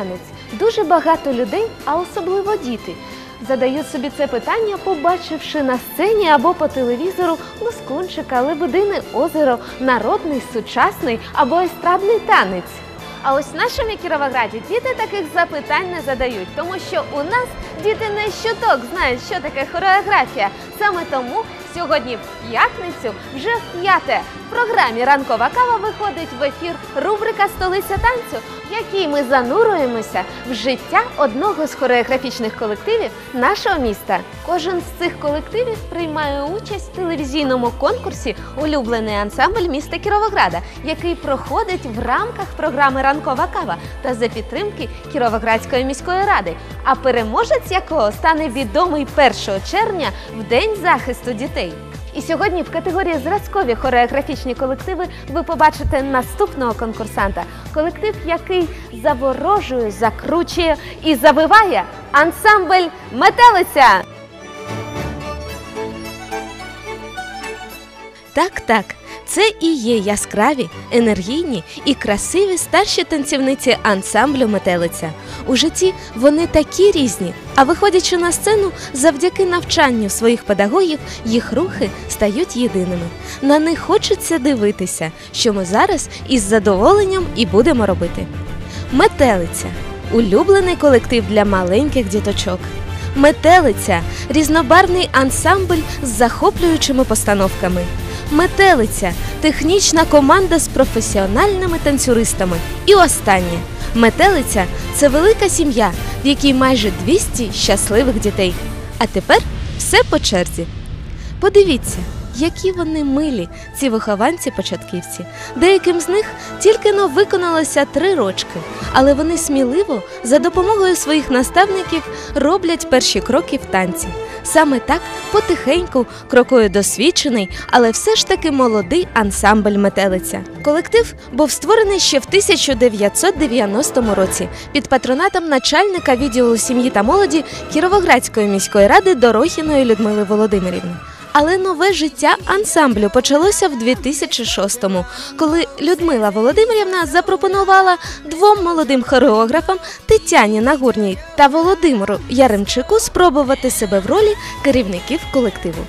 танець? Дуже багато людей, а особливо діти, задають собі це питання, побачивши на сцені або по телевізору лоскунчика, лебедине озеро, народний, сучасний або естрадний танець. А ось в нашому Кіровограді діти таких запитань не задають, тому що у нас діти не щоток знають, що таке хореографія. Саме тому сьогодні в п'ятницю, вже в п'яте, в програмі Ранкова кава виходить в ефір рубрика Столиця танцю, в якій ми зануруємося в життя одного з хореографічних колективів нашого міста. Кожен з цих колективів приймає участь в телевізійному конкурсі Улюблений ансамбль міста Кіровограда, який проходить в рамках програми Ранкова кава та за підтримки Кіровоградської міської ради. А переможець якого стане відомий 1 червня в день захисту дітей. І сьогодні в категорії зразкові хореографічні колективи ви побачите наступного конкурсанта. Колектив, який заворожує, закручує і завиває ансамбль Метелиця. Так, так. Це і є яскраві, енергійні і красиві старші танцівниці ансамблю Метелиця. У житті вони такі різні, а виходячи на сцену, завдяки навчанню своїх педагогів, їх рухи стають єдиними. На них хочеться дивитися, що ми зараз із задоволенням і будемо робити. Метелиця улюблений колектив для маленьких діточок. Метелиця різнобарвний ансамбль з захоплюючими постановками. Метелиця технічна команда з професіональними танцюристами. І останнє метелиця це велика сім'я, в якій майже 200 щасливих дітей. А тепер все по черзі. Подивіться, які вони милі, ці вихованці-початківці. Деяким з них тільки но виконалося три рочки, але вони сміливо за допомогою своїх наставників роблять перші кроки в танці. Саме так потихеньку крокує досвідчений, але все ж таки молодий ансамбль метелиця. Колектив був створений ще в 1990 році під патронатом начальника відділу сім'ї та молоді Кіровоградської міської ради Дорохіної Людмили Володимирівни. Але нове життя ансамблю почалося в 2006-му, коли Людмила Володимирівна запропонувала двом молодим хореографам Тетяні Нагурній та Володимиру Яремчику спробувати себе в ролі керівників колективу.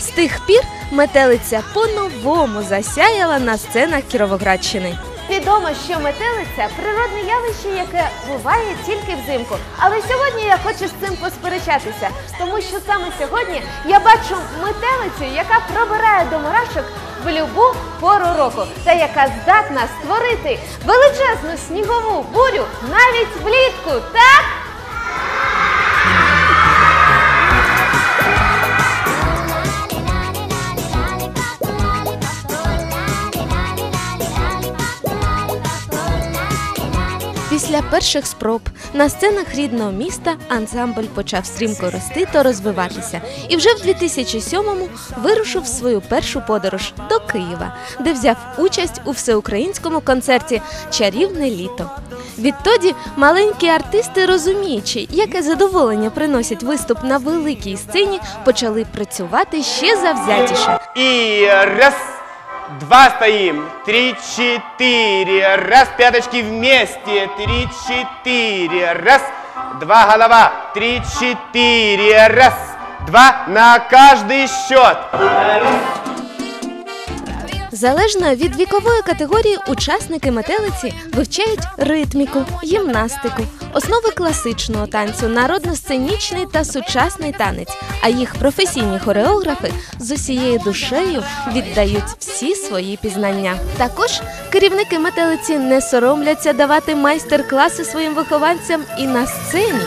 З тих пір метелиця по-новому засяяла на сценах Кіровоградщини. Відомо, що метелиця природне явище, яке буває тільки взимку. Але сьогодні я хочу з цим посперечатися, тому що саме сьогодні я бачу метелицю, яка пробирає до мурашок в любу пору року, та яка здатна створити величезну снігову бурю навіть влітку. Так? Після перших спроб на сценах рідного міста ансамбль почав стрімко рости та розвиватися, і вже в 2007-му вирушив свою першу подорож до Києва, де взяв участь у всеукраїнському концерті Чарівне літо. Відтоді маленькі артисти, розуміючи, яке задоволення приносить виступ на великій сцені, почали працювати ще завзятіше. И раз, два стоим, три, четыре, раз, пяточки вместе, три, четыре, раз, два голова, три, четыре, раз, два на каждый счет. Залежно від вікової категорії, учасники метелиці вивчають ритміку, гімнастику, основи класичного танцю, народно-сценічний та сучасний танець. А їх професійні хореографи з усією душею віддають всі свої пізнання. Також керівники метелиці не соромляться давати майстер-класи своїм вихованцям і на сцені.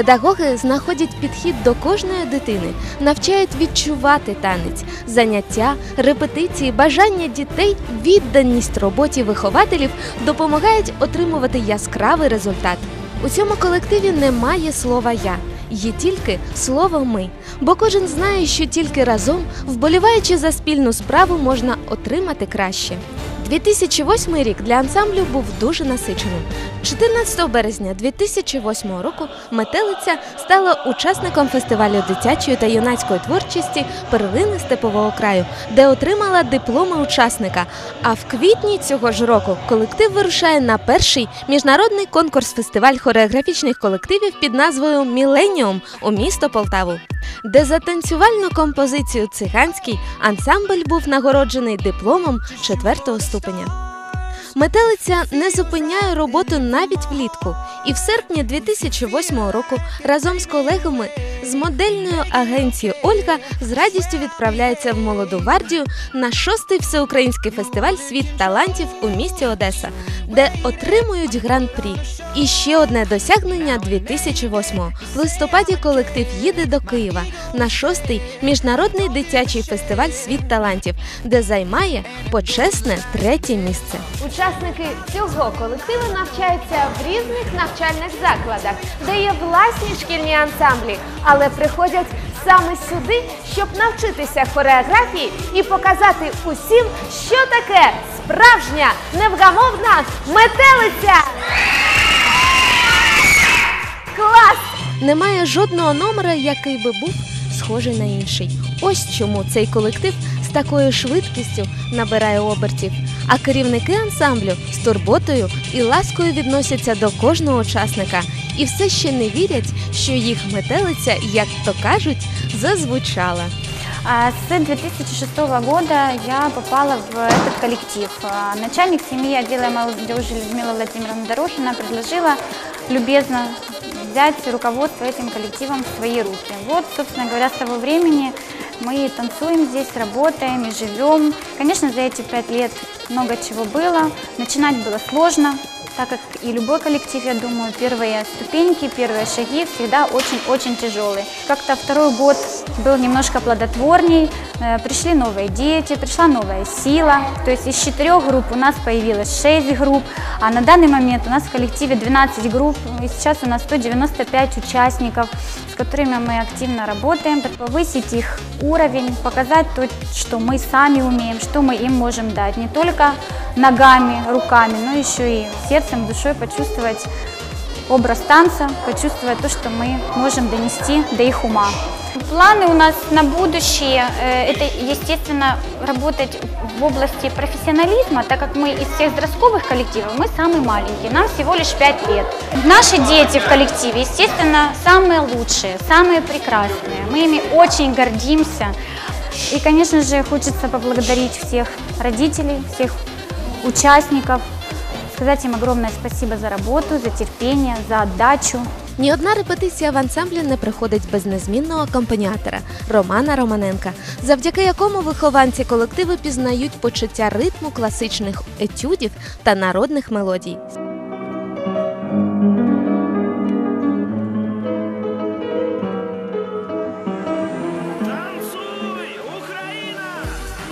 Педагоги знаходять підхід до кожної дитини, навчають відчувати танець, заняття, репетиції, бажання дітей, відданість роботі вихователів допомагають отримувати яскравий результат. У цьому колективі немає слова я. Є тільки слово ми, бо кожен знає, що тільки разом, вболіваючи за спільну справу, можна отримати краще. 2008 рік для ансамблю був дуже насиченим. 14 березня 2008 року метелиця стала учасником фестивалю дитячої та юнацької творчості Перлини Степового краю, де отримала дипломи учасника. А в квітні цього ж року колектив вирушає на перший міжнародний конкурс-фестиваль хореографічних колективів під назвою Міленіум у місто Полтаву, де за танцювальну композицію циганський ансамбль був нагороджений дипломом четвертого ступеня. Метелиця не зупиняє роботу навіть влітку, і в серпні 2008 року разом з колегами з модельною агенцією Ольга з радістю відправляється в молоду гвардію на шостий всеукраїнський фестиваль Світ талантів у місті Одеса, де отримують гран-прі. І ще одне досягнення 2008-го. В листопаді колектив їде до Києва на шостий міжнародний дитячий фестиваль Світ талантів, де займає почесне третє місце. Учасники цього колективу навчаються в різних навчальних закладах, де є власні шкільні ансамблі, але приходять саме сюди, щоб навчитися хореографії і показати усім, що таке справжня невгамовна метелиця. Клас! Немає жодного номера, який би був схожий на інший. Ось чому цей колектив з такою швидкістю набирає обертів. А керівники ансамблю з турботою і ласкою відносяться до кожного учасника і все ще не вірять, що їх метелиця, як то кажуть, зазвучала. С 2006 года я попала в этот коллектив. Начальник семьи отдела молодежи Людмила Владимировна Дорохина предложила любезно взять руководство этим коллективом в свои руки. Вот, собственно говоря, с того времени мы танцуем здесь, работаем и живем. Конечно, за эти пять лет много чего было. Начинать было сложно, так как и любой коллектив, я думаю, первые ступеньки, первые шаги всегда очень-очень тяжелые. Как-то второй год был немножко плодотворней, э, пришли новые дети, пришла новая сила. То есть из четырех групп у нас появилось 6 групп, а на данный момент у нас в коллективе 12 групп, и сейчас у нас 195 участников, которыми мы активно работаем, повысить их уровень, показать то, что мы сами умеем, что мы им можем дать, не только ногами, руками, но еще и сердцем, душой почувствовать образ танца, почувствовать то, что мы можем донести до их ума. Планы у нас на будущее, э, это, естественно, работать в области профессионализма, так как мы из всех подростковых коллективов, мы самые маленькие, нам всего лишь 5 лет. Наши дети в коллективе, естественно, самые лучшие, самые прекрасные. Мы ими очень гордимся. И, конечно же, хочется поблагодарить всех родителей, всех участников, сказать им огромное спасибо за работу, за терпение, за отдачу. Ні одна репетиція в ансамблі не приходить без незмінного акомпаніатора Романа Романенка, завдяки якому вихованці колективу пізнають почуття ритму класичних етюдів та народних мелодій.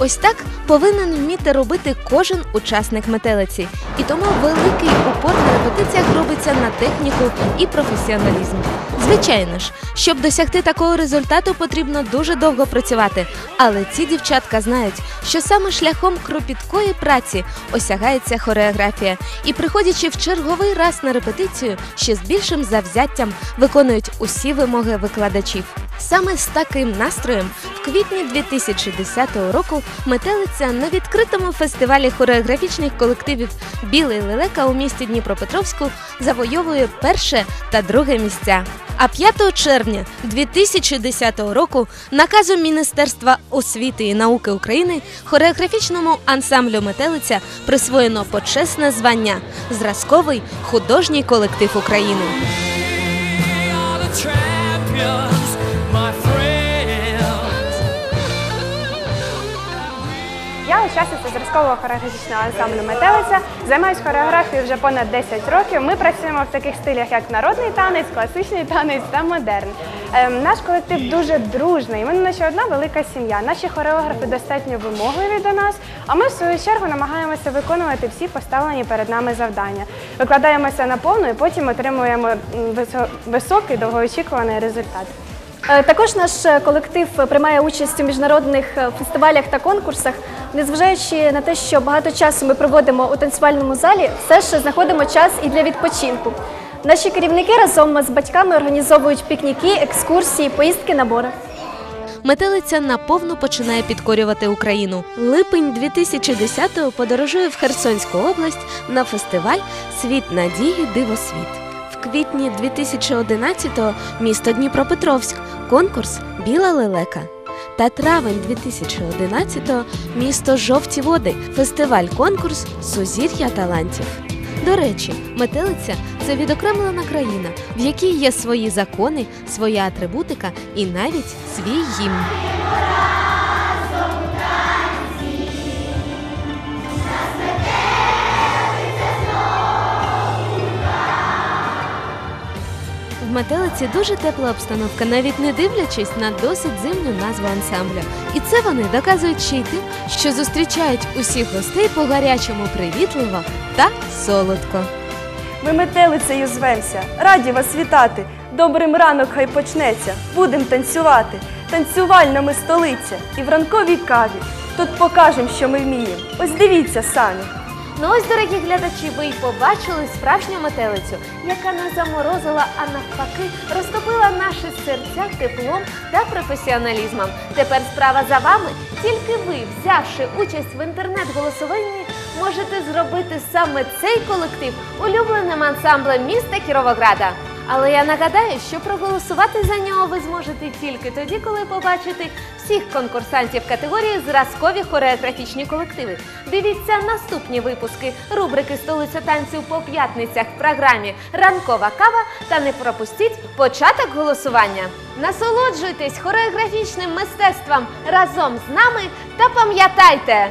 Ось так повинен вміти робити кожен учасник метелиці. І тому великий упор на репетиціях робиться на техніку і професіоналізм. Звичайно ж, щоб досягти такого результату, потрібно дуже довго працювати. Але ці дівчатка знають, що саме шляхом кропіткої праці осягається хореографія, і, приходячи в черговий раз на репетицію, ще з більшим завзяттям виконують усі вимоги викладачів. Саме з таким настроєм в квітні 2010 року метелиця на відкритому фестивалі хореографічних колективів Білий лелека у місті Дніпропетровську завойовує перше та друге місця. А 5 червня 2010 року наказом Міністерства освіти і науки України хореографічному ансамблю Метелиця присвоєно почесне звання Зразковий художній колектив України. Учасниця зразкового хореографічного ансамблю Метелиця. Займаюсь хореографією вже понад 10 років. Ми працюємо в таких стилях, як народний танець, класичний танець та модерн. Ем, наш колектив дуже дружний. Ми наче одна велика сім'я. Наші хореографи достатньо вимогливі до нас. А ми в свою чергу намагаємося виконувати всі поставлені перед нами завдання. Викладаємося на повну і потім отримуємо високий довгоочікуваний результат. Е, Також наш е, колектив е, приймає участь у міжнародних фестивалях та конкурсах. Незважаючи на те, що багато часу ми проводимо у танцювальному залі, все ж знаходимо час і для відпочинку. Наші керівники разом з батьками організовують пікніки, екскурсії, поїздки на бори. Метелиця наповну починає підкорювати Україну. Липень 2010-го подорожує в Херсонську область на фестиваль Світ надії Дивосвіт. В квітні 2011-го місто Дніпропетровськ, конкурс Біла лелека. Та травень 2011-го місто Жовті води, фестиваль конкурс Сузір'я талантів. До речі, метелиця це відокремлена країна, в якій є свої закони, своя атрибутика і навіть свій гімн. Метелиці дуже тепла обстановка, навіть не дивлячись на досить зимню назву ансамбля. І це вони доказують ще й тим, що зустрічають усіх гостей по гарячому привітливо та солодко. Ми метелицею звемся, раді вас вітати. Добрим ранок хай почнеться. Будем танцювати. Танцювальна ми столиця. І в ранковій каві. Тут покажем, що ми вміємо. Ось дивіться самі. Ну ось, дорогі глядачі, ви й побачили справжню метелицю, яка не заморозила, а навпаки розтопила наші серця теплом та професіоналізмом. Тепер справа за вами. Тільки ви, взявши участь в інтернет-голосуванні, можете зробити саме цей колектив улюбленим ансамблем міста Кіровограда. Але я нагадаю, що проголосувати за нього ви зможете тільки тоді, коли побачите всіх конкурсантів категорії зразкові хореографічні колективи. Дивіться наступні випуски рубрики Столиця танців по п'ятницях в програмі Ранкова кава та не пропустіть початок голосування. Насолоджуйтесь хореографічним мистецтвом разом з нами та пам'ятайте!